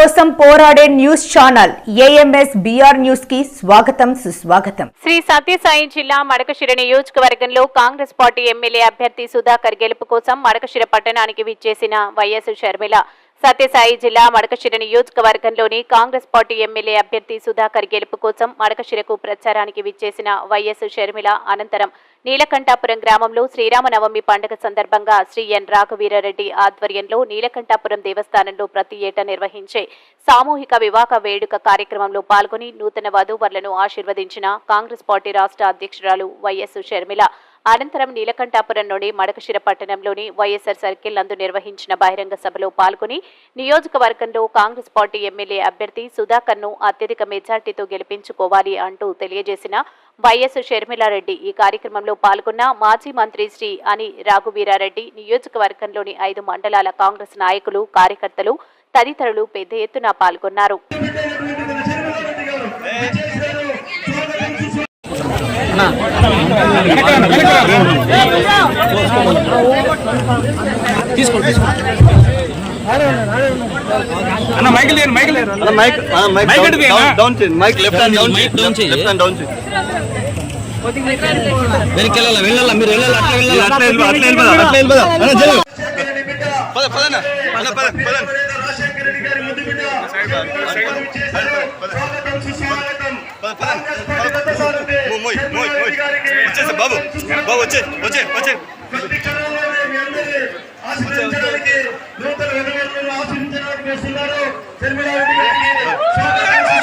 కోసం పోరాడే news channel AMS BR న్యూస్కి స్వాగతం సుస్వాగతం. శ్రీ సత్యసాయి జిల్లా మడకశిర నియోజకవర్గంలో కాంగ్రెస్ పార్టీ ఎమ్మెల్యే అభ్యర్థి సుధాకర్ గెలుపు కోసం మడకశిర పట్టణానికి విచ్చేసిన వైఎస్ షర్మిల సత్యసాయి జిల్లా మడకశిర నియోజకవర్గంలోని కాంగ్రెస్ పార్టీ ఎమ్మెల్యే అభ్యర్థి సుధాకర్ గెలుపు కోసం మడకశిరకు ప్రచారానికి విచ్చేసిన వైఎస్ షర్మిల అనంతరం నీలకంఠాపురం గ్రామంలో శ్రీరామనవమి పండుగ సందర్భంగా శ్రీ ఎన్ రాఘవీరారెడ్డి ఆధ్వర్యంలో నీలకంఠాపురం దేవస్థానంలో ప్రతి ఏటా నిర్వహించే సామూహిక వివాహ వేడుక కార్యక్రమంలో పాల్గొని నూతన వధూవరులను ఆశీర్వదించిన కాంగ్రెస్ పార్టీ రాష్ట్ర అధ్యక్షురాలు వైఎస్ షర్మిల అనంతరం నీలకంఠాపురంలోని మడకశిర పట్టణంలోని వైఎస్ఆర్ సర్కిల్ నందు నిర్వహించిన బహిరంగ సభలో పాల్గొని నియోజకవర్గంలో కాంగ్రెస్ పార్టీ ఎమ్మెల్యే అభ్యర్థి సుధాకర్ను అత్యధిక మెజార్టీతో గెలిపించుకోవాలి అంటూ తెలియజేసిన వైఎస్ షర్మిలారెడ్డి ఈ కార్యక్రమంలో పాల్గొన్న మాజీ మంత్రి శ్రీ అని రాఘువీరారెడ్డి నియోజకవర్గంలోని ఐదు మండలాల కాంగ్రెస్ నాయకులు కార్యకర్తలు తదితరులు పెద్ద ఎత్తున పాల్గొన్నారు. అన్న మైక్ లేరు మైక్ లేరు అన్న mic mic mic down- down- చేయండి mic left hand down mic down చేయి. లెఫ్ట్ హ్యాండ్ డౌన్ చేయండి వెనక్కి వెళ్ళాలా వెళ్ళాలా మీరు వెళ్ళాలి అట్లా వెళ్ళాలి అట్లా వెళ్ళిపో, అట్లా వెళ్ళిపోదాం, అట్లా వెళ్ళిపోదాం. అన్న, జరుగు. పద, పదన్న. అన్న, పద, పదండి. పద, పదండి. పద. మోయ్, మోయ్, మోయ్. వచ్చేసా, బాబు బాబు వచ్చే వచ్చే వచ్చే నూతన వస్తున్నారు శర్మిలారెడ్డి గారికి.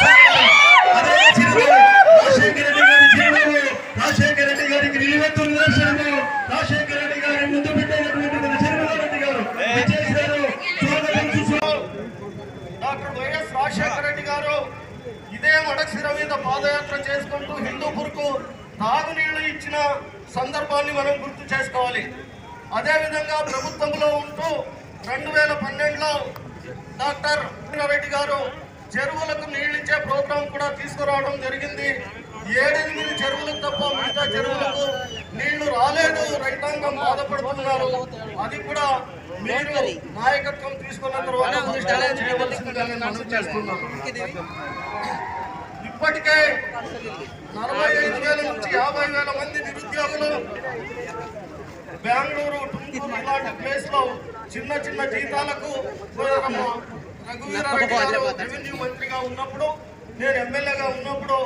రాజశేఖర రెడ్డి గారికి నిలువెత్తు నిదర్శనము రాజశేఖర రెడ్డి గారి ముందు పెట్టినటువంటి శర్మిలారెడ్డి గారు. డాక్టర్ వైఎస్ రాజశేఖర రెడ్డి గారు ఇదే మడక్షిర మీద పాదయాత్ర చేసుకుంటూ హిందూపూర్కు తాగునీళ్ళు ఇచ్చిన సందర్భాన్ని మనం గుర్తు చేసుకోవాలి. అదేవిధంగా ప్రభుత్వంలో ఉంటూ రెండు వేల పన్నెండులో డాక్టర్ రెడ్డి గారు చెరువులకు నీళ్ళిచ్చే ప్రోగ్రాం కూడా తీసుకురావడం జరిగింది. ఏడెనిమిది చెరువులకు తప్ప మిగతా చెరువులకు నీళ్ళు రైతాంగం బాధపడుతున్నారు. అది కూడా మీరు నాయకత్వం తీసుకున్న తర్వాత ఇప్పటికే నలభై ఐదు వేల నుంచి యాభై వేల మంది నిరుద్యోగులు బెంగళూరు టుమ్కూరు ఇలాంటి ప్లేస్లో చిన్న చిన్న జీతాలకు పోయారమ్మ. రఘువీరారెడ్డి గారు రెవెన్యూ మంత్రిగా ఉన్నప్పుడు నేను ఎమ్మెల్యేగా ఉన్నప్పుడు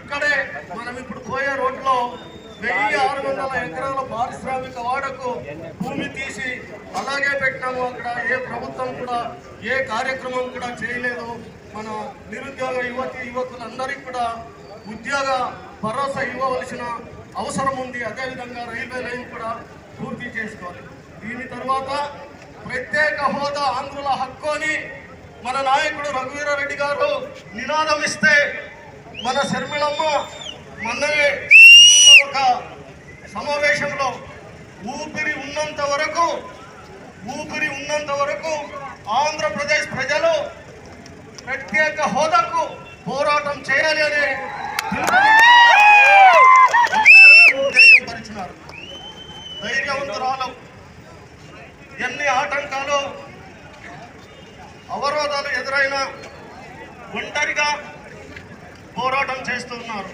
ఇక్కడే మనం ఇప్పుడు పోయే రోడ్లో వెయ్యి ఆరు వందల ఎకరాల అలాగే అక్కడ ఏ ప్రభుత్వం కూడా ఏ కార్యక్రమం కూడా చేయలేదు. మన నిరుద్యోగ యువతి యువకులందరికీ కూడా ఉద్యోగ భరోసా ఇవ్వవలసిన అవసరం ఉంది. అదేవిధంగా రైల్వే లైన్ కూడా పూర్తి చేసుకోవాలి. దీని తర్వాత ప్రత్యేక హోదా ఆంధ్రుల హక్కు అని మన నాయకుడు రఘువీరారెడ్డి గారు నినాదం ఇస్తే మన శర్మిళమ్మ మొన్ననే ఒక సమావేశంలో ఊపిరి ఉన్నంత వరకు ఊపిరి ఉన్నంత వరకు ఆంధ్రప్రదేశ్ ప్రజలు ప్రత్యేక హోదాకు పోరాటం చేయాలి అనే ధైర్యవంతురాలు. ఎన్ని ఆటంకాలు అవరోధాలు ఎదురైనా ఒంటరిగా పోరాటం చేస్తున్నారు.